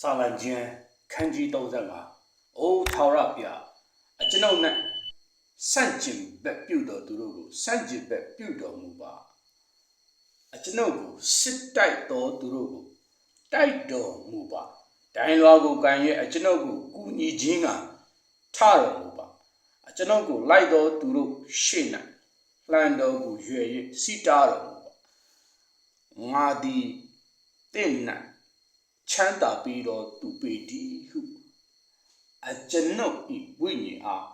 စာလံကျမ်းခန်းကြီး35အိုးထာဝရဘုရားအကျွန်ုပ်၌စန့်ကျင်ဘက်ပြုတော်သူတို့ကိုစန့်ကျင်ဘက်ပြုတော်မူပါအကျွန်ုပ်ကိုစစ်တိုက်တော်သူတို့ကိုတိုက်တော်မူပါဒိုင်လွာကိုကန်ရဲ့အကျွန်ုပ်ကိုကူညီခြင်းကထတော်မူပါအကျွန်ုပ်ကိုလိုက်တော်သူတို့ရှေ့၌လှန်တော်ကိုရွယ်၍စီတားတော်မူပါငါသည်တင့်၌ ချမ်းသာပြီးတော့သူပေတီဟုအကျွန်ုပ်ဤဝိညာဉ်အား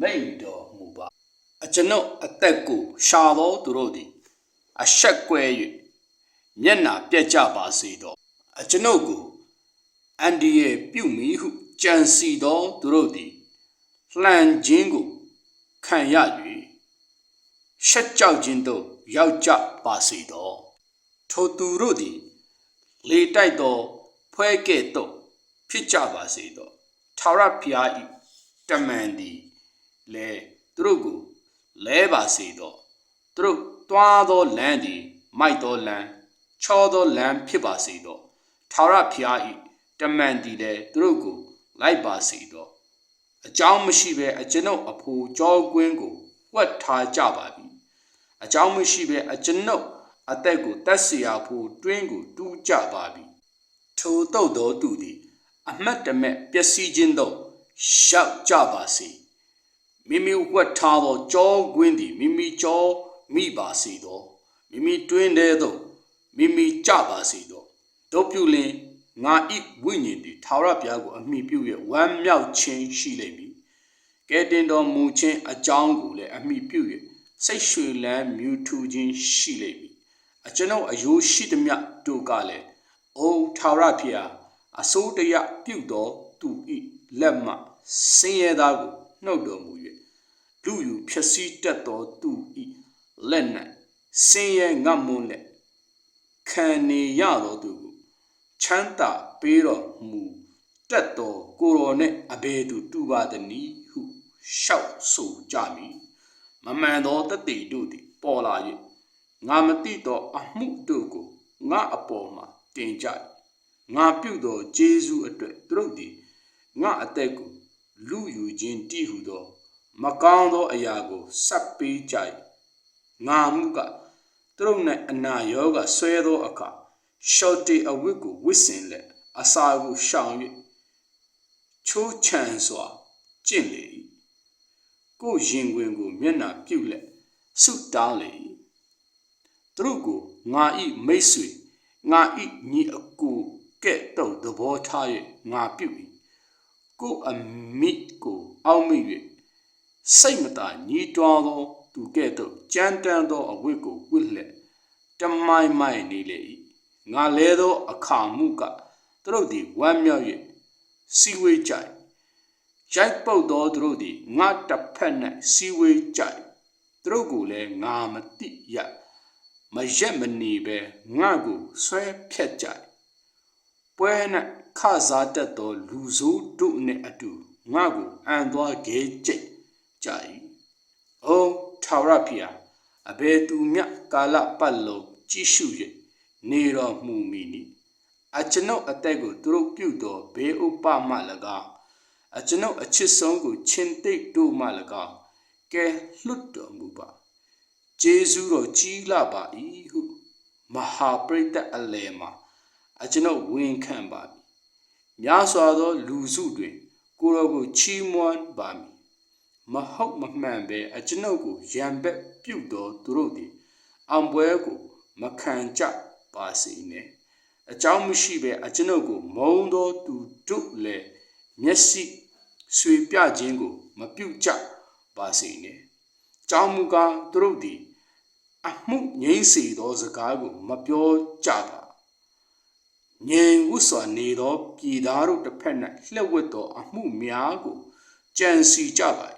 မိန်တော်မူပါအကျွန်ုပ်အသက်ကိုရှာတော်သူတို့သည်အဆက်ကွဲ၍မျက်နာပြက်ကြပါစေတော့အကျွန်ုပ်ကိုအန်ဒီရဲ့ပြုမိဟုကြံစီတော်သူတို့သည်လှန်ခြင်းကိုခံရ၍ရှက်ကြောက်ခြင်းသို့ရောက်ကြပါစေတော့ထိုသူတို့သည်လေတိုက်သော ဖွဲကဲ့သို့ဖြစ်ကြပါစေတော့ထာဝရဘုရား၏တမန်သည်လဲသူတို့ကိုလဲပါစေတော့သူတို့တွားသောလမ်းသည်မိုက်သောလမ်းချောသောလမ်းဖြစ်ပါစေတော့ထာဝရဘုရား၏တမန်သည်လည်းသူတို့ကိုလိုက်ပါစေတော့အကြောင်းမရှိဘဲအကျွန်ုပ်အဖိုးကြောကွင်းကိုဝတ်ထားကြပါပြီအကြောင်းမရှိဘဲအကျွန်ုပ်အသက်ကိုတတ်เสียဖို့တွင်းကိုတူးကြပါပြီ ထိုတုတ်တော်သူသည်အမတ်တမဲ့ပျက်စီးခြင်းသို့ရောက်ကြပါစေမိမိဝတ်ထားသောကြောကွင်းသည်မိမိကြောမိပါစေသောမိမိတွင်းထဲသို့မိမိကြပါစေသောတို့ပြုလင်ငါဤဝိညာဉ်သည်ထာဝရဘုရားကိုအမိပြု၍ဝမ်းမြောက်ခြင်းရှိလိမ့်မည်ကဲတင်တော်မူခြင်းအကြောင်းကိုလည်းအမိပြု၍စိတ်ရွှေလန်းမြူထူခြင်းရှိလိမ့်မည်အကျွန်ုပ်အယိုးရှိသည်မြတ်တို့ကလည်း အိုထာဝရဘုရားအစိုးတရပြုတော်သူဤလက်မှဆင်းရဲသားကိုနှုတ်တော်မူ၍လူယူဖြစ်စည်းတတ်တော်သူဤလက်၌ဆင်းရဲငတ်မွန်းလက်ခံနေရတော်သူကိုချမ်းသာပေးတော်မူတတ်တော်ကိုယ်တော်နှင့်အဘယ်သူတူပါသနည်းဟုရှောက်ဆိုကြမည်မမှန်သောတတိတို့သည်ပေါ်လာ၍ငါမသိသောအမှုတို့ကိုငါအပေါ်မှာ တင်ကြ၏ငါပြုသောဂျေဇုအတွက်သူတို့သည်ငါအသက်ကိုလူယူခြင်းတည်ဟုသော မကောင်းသောအရာကိုစပ်ပေးကြ၏ငါမှုကသူတို့၌အနာရောဂါဆွဲသောအခါရှော့တေအဝတ်ကိုဝစ်စင်လက်အစာကိုရှောင်၍ချိုးချံစွာကျင့်လေ၏ကိုရင်ခွင်ကိုမျက်နှာပြုတ်လက်ဆုတောင်းလေ၏သူတို့ကိုငါဤမိတ်ဆွေ ငါဤညီအကိုကဲ့သို့သဘောထား၍ငါပြု၏ကိုအမိကိုအောက်မိ၍စိတ်မသာညီးတွားသောသူကဲ့သို့ကြမ်းတမ်းသောအဝတ်ကိုဝတ်လက်တမိုင်မိုင်နေလေ၏ငါလဲသောအခါမှုကသူတို့သည်ဝမ်းမြောက်၍စီဝေးကြ၏ရိုက်ပုတ်သောသူတို့သည်ငါတစ်ဖက်၌စီဝေးကြ၏သူတို့ကိုလည်းငါမတိရ မရက်မနေပဲငါကိုဆွဲဖြတ်ကြ၏ပွဲ၌ခစားတတ်သောလူဆိုးတို့နှင့်အတူငါကိုအံသွားခဲကြိတ်ကြ၏အိုထာဝရဖျားအဘယ်သူမြကာလပတ်လုံးကြည့်ရှု၍နေတော်မူမည်နီအကျွန်ုပ်အသက်ကိုသူတို့ပြုတော်ဘေးဥပမှ၎င်းအကျွန်ုပ်အချစ်ဆုံးကိုချင်းသိပ်တို့မှ၎င်းကဲလွတ်တော်မူပါ ဂျေဇုတော်ကြီးလာပါ၏ဟုမဟာပရိသတ်အလယ်မှာအကျွန်ုပ်ဝန်ခံပါမည်များစွာသော လူစုတွင် ကိုရောကိုချီးမွမ်းပါမည်မဟုတ်မမှန်ပဲအကျွန်ုပ်ကိုရံပက်ပြုတ်တော်သူတို့သည်အောင်ပွဲကိုမခံကြပါစေနှင့်အကြောင်းမရှိဘဲအကျွန်ုပ်ကို မုံသောသူတို့လည်းမျက်စိဆွေပြခြင်းကို မပြုတ်ကြပါစေနှင့် ကြောင်းမူကားသူတို့သည်အမှုငြိမ့်စေသောစကားကိုမပြောကြပါငြိမ်ဝှစွာနေသောပြည်သားတို့တစ်ဖက်၌လှည့်ဝတ်သောအမှုများကိုကြံစီကြပါ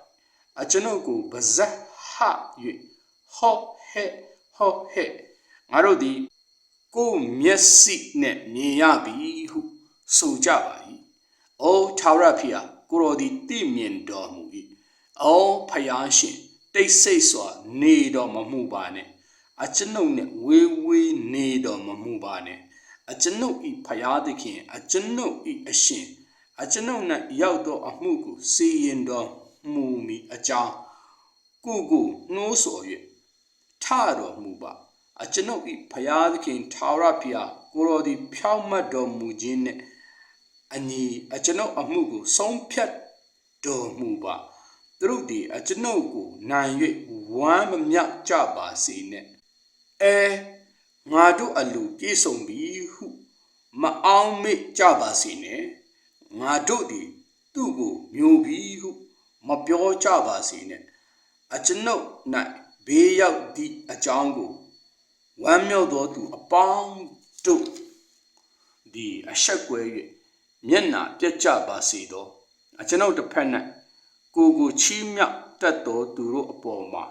အကျွန်ုပ်ကိုပါဇက်ဟ၍ဟော့ဟဲ့ဟော့ဟဲ့ငါတို့သည်ကိုမျက်စိနဲ့မြင်ရပြီဟုဆိုကြပါ၏။အိုထာဝရဖျားကိုရောသည်သိမြင်တော်မူ၏။အိုဖျားရှင် တိတ်ဆိတ်စွာနေတော်မမူပါနဲ့။အကျွန်ုပ်နဲ့ဝေးဝေးနေတော်မမူပါနဲ့။အကျွန်ုပ်ဤဖျားသခင်အကျွန်ုပ်ဤအရှင်အကျွန်ုပ်၌ရောက်သောအမှုကိုစီရင်တော်မူမီအကြောင်းကိုကိုနှိုးဆော်၍ထတော်မူပါအကျွန်ုပ်ဤဖျားသခင်ထာဝရဘုရားကိုတော်သည်ဖြောင့်မတ်တော်မူခြင်းနှင့်အညီအကျွန်ုပ်အမှုကိုဆုံးဖြတ်တော်မူပါ သူတို့သည်အကျွန်ုပ်ကိုနိုင်၍ဝမ်းမမြောက်ကြပါစေနှင့်အဲငါတို့အလူပြေဆုံးပြီဟုမအောင်မေ့ကြပါစေနှင့်ငါတို့သည်သူ့ကိုမျိုးပြီဟုမပြောကြပါစေနှင့်အကျွန်ုပ်၌ဘေးရောက်သည့်အကြောင်းကိုဝမ်းမြောက်သောသူအပေါင်းတို့ဒီအဆက်ကွဲ၍မျက်နာပြတ်ကြပါစေသောအကျွန်ုပ်တစ်ဖက်၌ ကိုယ်ကိုချီးမြှောက်တတ်သောသူတို့အပေါ်မှာ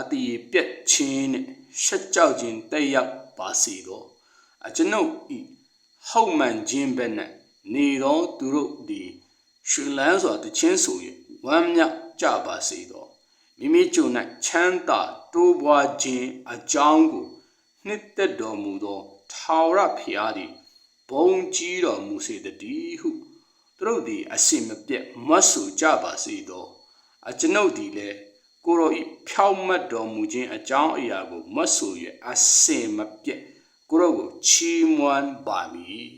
အတည်ပြတ်ခြင်းနှင့်ရှက်ကြောက်ခြင်းတက်ရောက်ပါစေသောအကျွန်ုပ်ဤဟုတ်မှန်ခြင်းဘက်၌နေသောသူတို့သည်ရှင်လန်းစွာတခြင်းဆို၍ဝမ်းမြောက်ကြပါစေသောမိမိကြုံ၌ချမ်းသာတိုးပွားခြင်းအကြောင်းကိုနှစ်သက်တော်မူသောထာဝရဘုရားသည်ဘုံကြီးတော်မူစေတည်းဟု သူတို့သည်အစင်မပြတ်မတ်ဆူကြပါစေသောအကျွန်ုပ်သည်လည်းကိုရောဤဖြောင့်မတ်တော်မူခြင်းအကြောင်းအရာကိုမတ်ဆူ၍အစင်မပြတ်ကိုရောကိုချီးမွမ်းပါမည်